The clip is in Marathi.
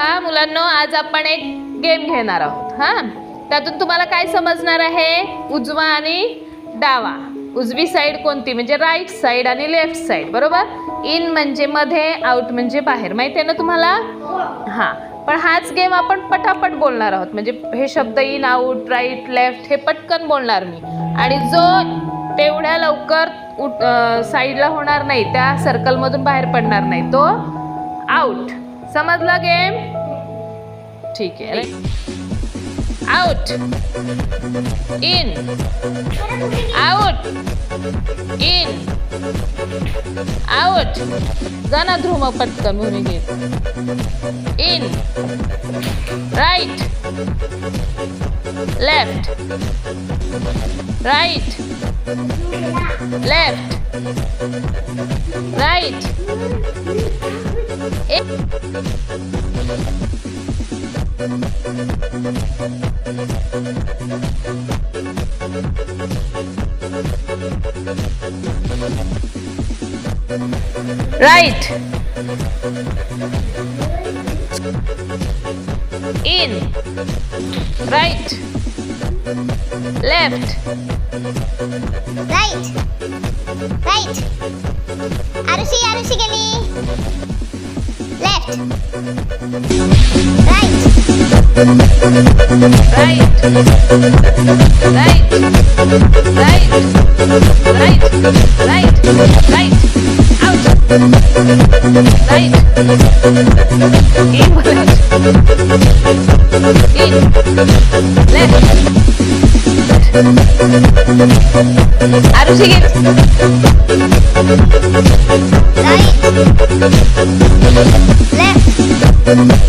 हा मुलांनो आज आपण एक गेम घेणार आहोत हा? त्यातून तुम्हाला काय समजणार आहे? उजवा आणि डावा. उजवी साईड कोणती? म्हणजे राईट साईड आणि लेफ्ट साईड बरोबर? इन म्हणजे मध्ये आउट म्हणजे बाहेर. माहिती आहे ना तुम्हाला? हां. पण हाच गेम आपण पटापट बोलणार आहोत. म्हणजे हे शब्द इन आउट राईट लेफ्ट हे पटकन बोलणार मी. आणि जो तेवढ्या लवकर उठ साईडला होणार नाही त्या सर्कलमधून बाहेर पडणार नाही. तो आउट समजला गेम ठीक आहे out in out in out जा ना ध्रुव मग पटकन भूमी घे in right left right left right right. In. Right. Left. Right. Right. Arushi, Arushi, gali Harus sikit